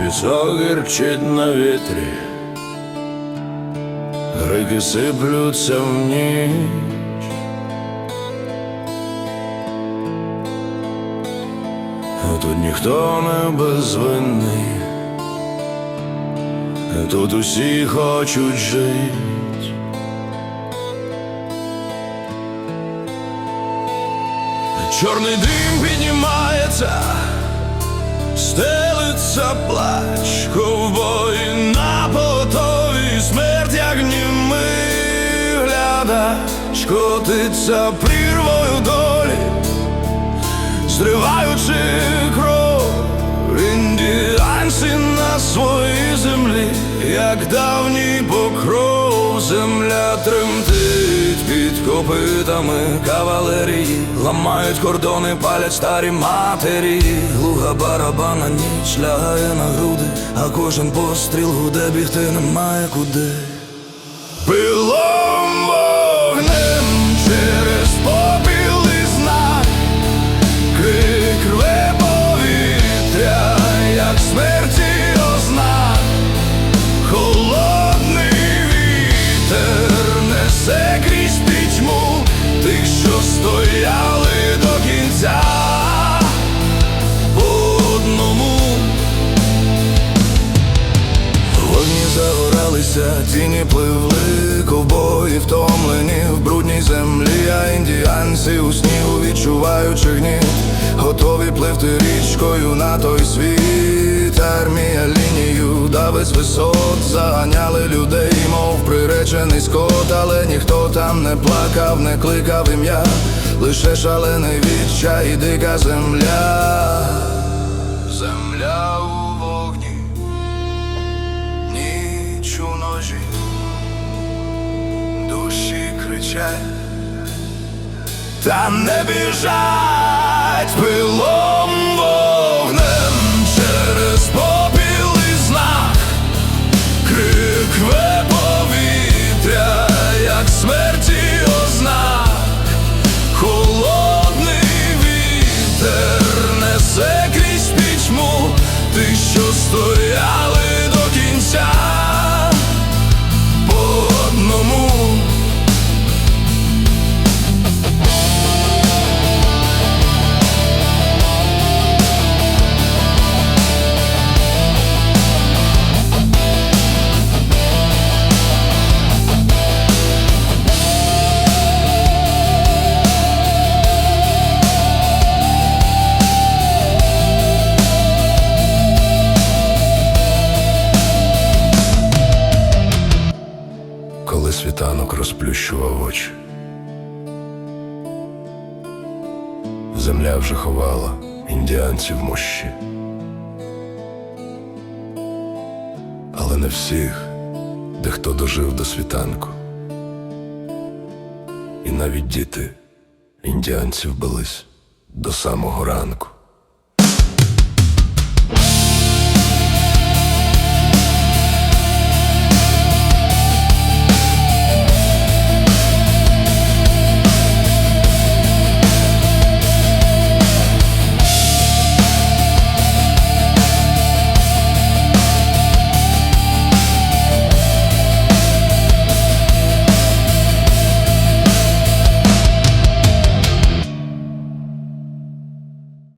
Лицо гірчить на вітрі, Рики сиплються в ніч. Тут ніхто не безвинний, тут усі хочуть жить. Чорний дим піднімається, стелиться плач, ковбої на потові, смерть, як німий глядач, котиться прірвою долі, зриваючи кров, індіанці на своїй землі, як давній покров, земля тремтить під копитами кавалерії, ламають кордони, палять старі матері, глуха барабана ніч лягає на груди, а кожен постріл гуде бігти немає куди. Загоралися, тіні пливли, ковбої втомлені в брудній землі, а індіанці у снігу відчуваючи гніт, готові пливти річкою на той світ. Армія лінію дави з висот, заганяли людей, мов приречений скот, але ніхто там не плакав, не кликав ім'я, лише шалений відчай і дика земля. Земля кричать, та не біжать пилом вогнем через попіл знак, крик рве повітря, як смерті ознак, холодний вітер несе крізь пітьму тих, що світанок розплющував очі, земля вже ховала індіанців мощі. Але не всіх, де хто дожив до світанку. І навіть діти індіанців бились до самого ранку.